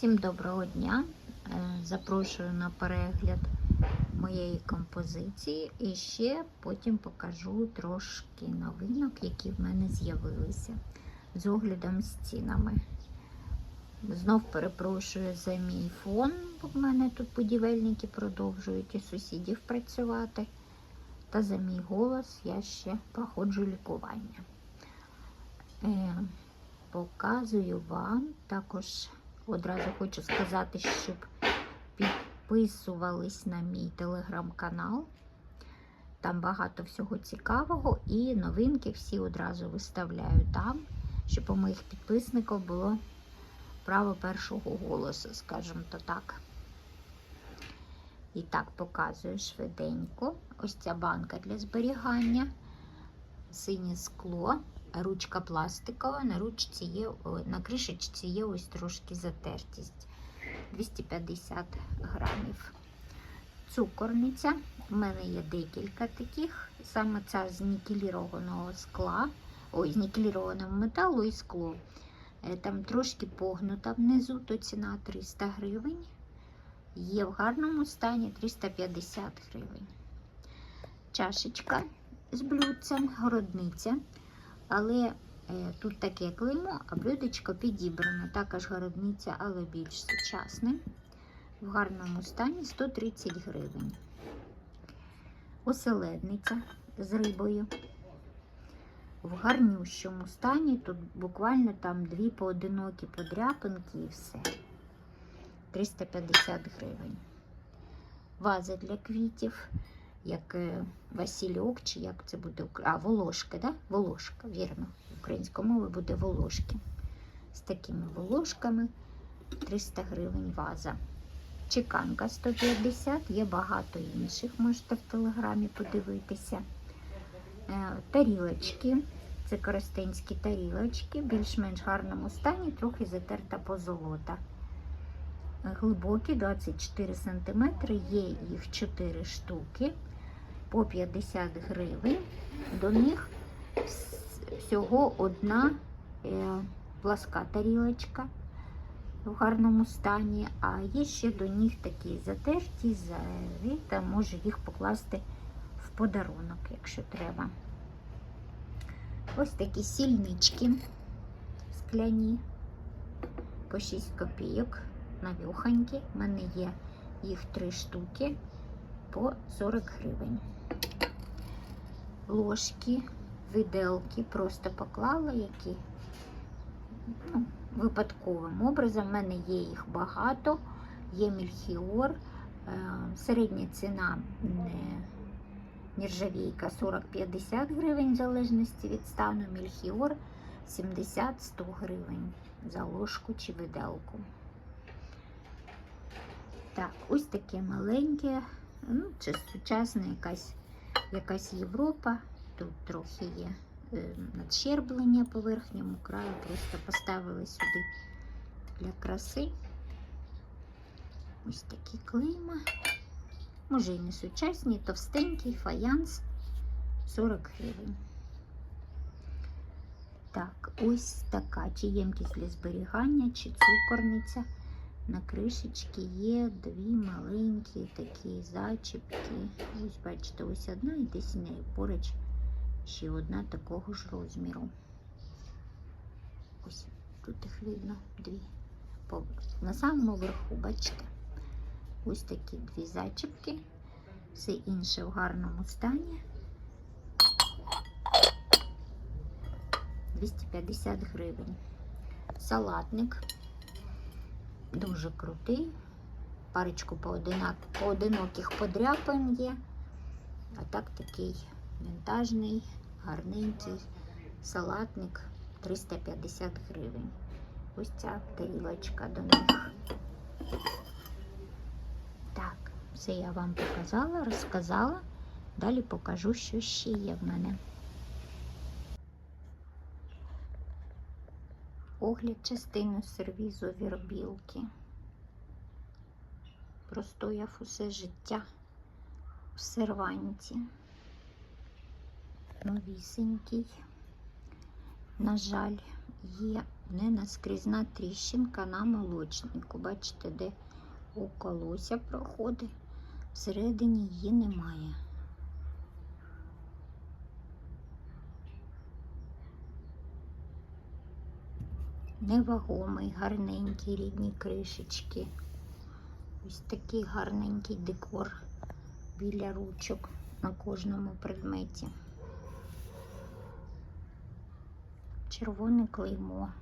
Всім доброго дня! Е, Запрошую на перегляд моєї композиції і ще потім покажу трошки новинок, які в мене з'явилися з оглядом з цінами. Знов перепрошую за мій фон, бо в мене тут будівельники продовжують і сусідів працювати. Та за мій голос я ще проходжу лікування. Е, Показую вам також одразу хочу сказати, щоб підписувались на мій телеграм-канал. Там багато всього цікавого і новинки всі одразу виставляю там, щоб у моїх підписників було право першого голосу, скажімо то так. І так, показую швиденько. Ось ця банка для зберігання, синє скло, ручка пластикова, на ручці є, на кришечці є ось трошки затертість. 250 грамів. Цукорниця. У мене є декілька таких. Саме ця з нікелірованого скла, ой, з нікелірованого металу і скло. Е, Там трошки погнута внизу, то ціна 300 гривень. Є в гарному стані 350 гривень. Чашечка з блюдцем, городниця. Але е, тут таке клеймо, а блюдечко підібрано. Також городниця, але більш сучасне. В гарному стані 130 гривень. Оселедниця з рибою. В гарнющому стані. Тут буквально там дві поодинокі подряпинки і все. 350 гривень. Ваза для квітів, як е, Васильок, чи як це буде а, волошка, да? Волошка, вірно. Українською мовою буде волошки. З такими волошками 300 гривень ваза. Чеканка 150, є багато інших, можете в телеграмі подивитися. Е, Тарілочки, це коростенські тарілочки, більш-менш гарному стані, трохи затерта позолота глибокі 24 см, є їх 4 штуки по 50 гривень. До них всього одна е, пласка тарілочка в гарному стані, а є ще до них такі затерті, завіта, може їх покласти в подарунок, якщо треба. Ось такі сільнички скляні по 6 копійок навюханькі. У мене є їх три штуки по 40 гривень. Ложки, виделки просто поклала, які ну, випадковим образом. У мене є їх багато, є мільхіор, середня ціна нержавійка 40-50 гривень, в залежності від стану, мільхіор 70-100 гривень за ложку чи виделку. Так, ось таке маленьке, ну, це сучасна якась якась Європа. Тут трохи є е, надщерблення по верхньому краю, просто поставили сюди для краси. Ось такі клейма. Може і не сучасні, товстенький фаянс 40 гривень. Так, ось така чи ємкість для зберігання, чи цукорниця. На кришечці є дві маленькі такі зачіпки. Ось, бачите, ось одна і десь нею поруч ще одна такого ж розміру. Ось тут їх видно дві. На самому верху, бачите, ось такі дві зачіпки. Все інше в гарному стані. 250 гривень. Салатник дуже крутий. Парочку поодинок, поодиноких подряпин є. А так такий вінтажний, гарненький салатник 350 гривень. Ось ця тарілочка до них. Так, все я вам показала, розказала. Далі покажу, що ще є в мене. Огляд частини сервізу вірбілки. Простояв усе життя в серванті. Новісенький. На жаль, є не наскрізна тріщинка на молочнику. Бачите, де око лося проходить, всередині її немає. Невагомий, гарненький рідні кришечки. Ось такий гарненький декор біля ручок на кожному предметі. Червоне клеймо.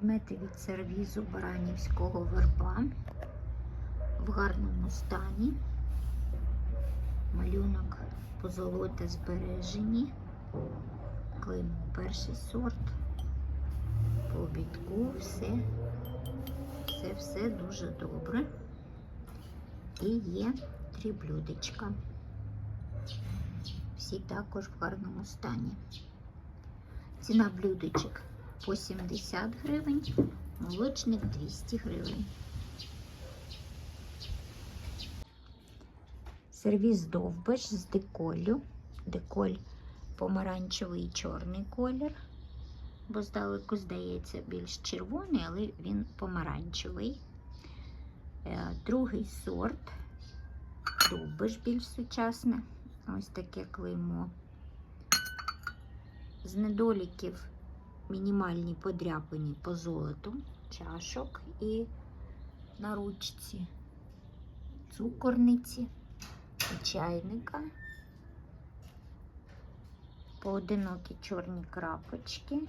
Предмети від сервізу Баранівського верба в гарному стані. Малюнок позолота збережені. Клеймо перший сорт. По обідку все, все, все дуже добре. І є три блюдечка. Всі також в гарному стані. Ціна блюдечок по 70 гривень, молочник 200 гривень. Сервіз довбиш з деколю. Деколь помаранчевий і чорний колір, бо здалеку здається більш червоний, але він помаранчевий. Е, Другий сорт, довбиш більш сучасне. Ось таке клеймо. З недоліків мінімальні подряпані по золоту, чашок і на ручці, цукорниці і чайника, поодинокі чорні крапочки.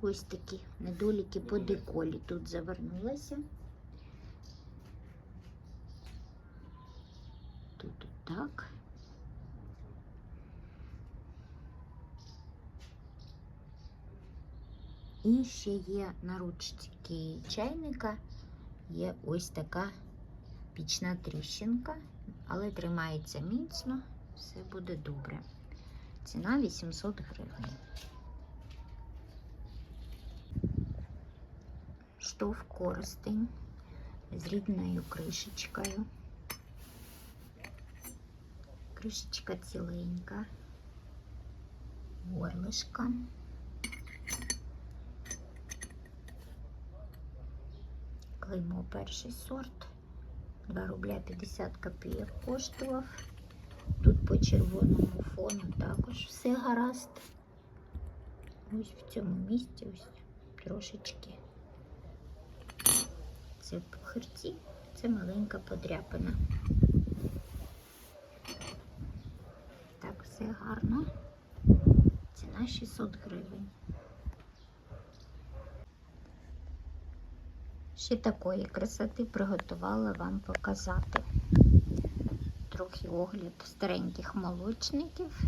Ось такі недоліки по деколі тут завернулася. Тут так. І ще є на ручці чайника, є ось така пічна тріщинка, але тримається міцно, все буде добре. Ціна 800 гривень. Штоф користень з рідною кришечкою. Кришечка ціленька, горлишка. Клеймо перший сорт. 2 рубля 50 копійок коштував. Тут по червоному фону також все гаразд. Ось в цьому місці ось трошечки. Це пухирці, це маленька подряпина. Так, все гарно. Ціна 600 гривень. Ще такої красоти приготувала вам показати. Трохи огляд стареньких молочників,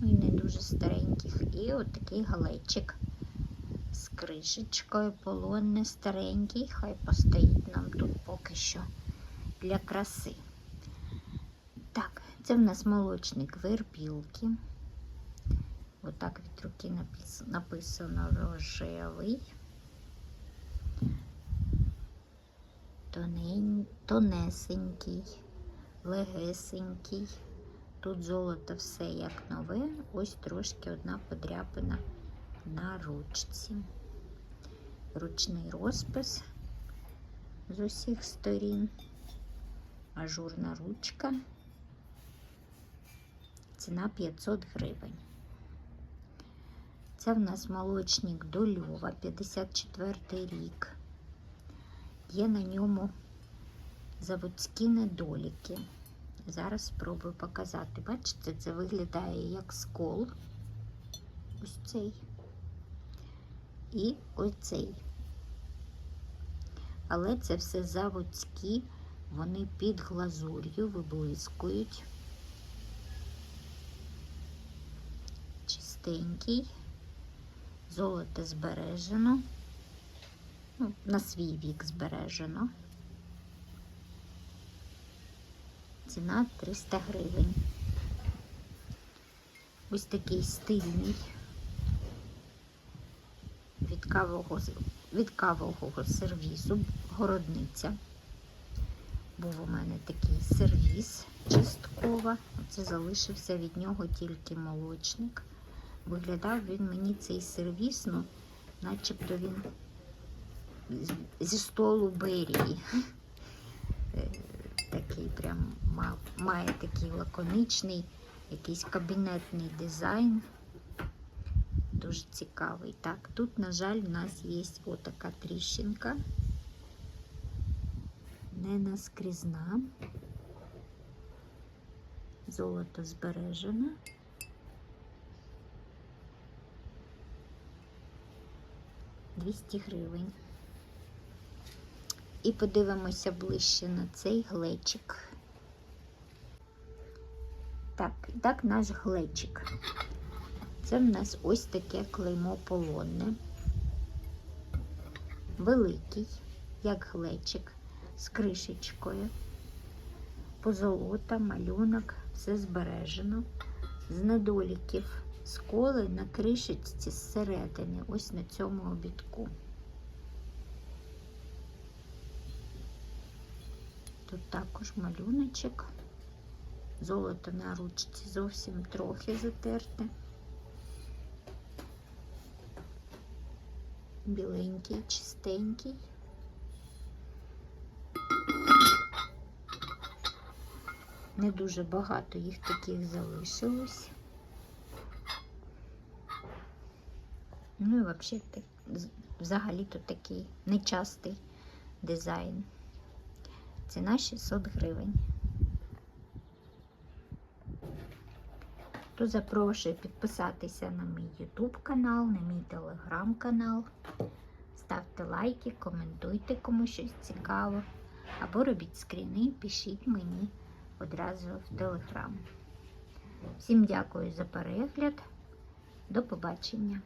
ну і не дуже стареньких. І от такий галечик з кришечкою, полонне старенький, хай постоїть нам тут поки що для краси. Так, це в нас молочник вербілки. Отак від руки написано рожевий. Тонесенький, легесенький. Тут золото все як нове, ось трошки одна подряпина на ручці. Ручний розпис з усіх сторін, ажурна ручка. Ціна 500 гривень. Це в нас молочник до Львова, 54 рік є на ньому заводські недоліки. Зараз спробую показати. Бачите, це виглядає як скол. Ось цей. І оцей. Але це все заводські, вони під глазур'ю виблискують. Чистенький, золото збережено ну, на свій вік збережено. Ціна 300 гривень. Ось такий стильний від кавового, від кавового сервізу городниця. Був у мене такий сервіз частково. Оце залишився від нього тільки молочник. Виглядав він мені цей сервіз, ну, начебто він зі столу Берії. Е, Такий прям має такий лаконичний, якийсь кабінетний дизайн. Дуже цікавий. Так, тут, на жаль, у нас є отака тріщинка. Не наскрізна. Золото збережене. Двісті гривень. І подивимося ближче на цей глечик. Так, і так наш глечик. Це в нас ось таке клеймо полонне. Великий, як глечик, з кришечкою. Позолота, малюнок, все збережено. З недоліків сколи на кришечці зсередини, ось на цьому обідку. Тут також малюночок. Золото на ручці зовсім трохи затерте. Біленький, чистенький. Не дуже багато їх таких залишилось. Ну і взагалі, взагалі-то такий нечастий дизайн. Ціна 600 гривень. То запрошую підписатися на мій YouTube канал, на мій телеграм канал. Ставте лайки, коментуйте кому щось цікаво. Або робіть скріни, пишіть мені одразу в телеграм. Всім дякую за перегляд. До побачення!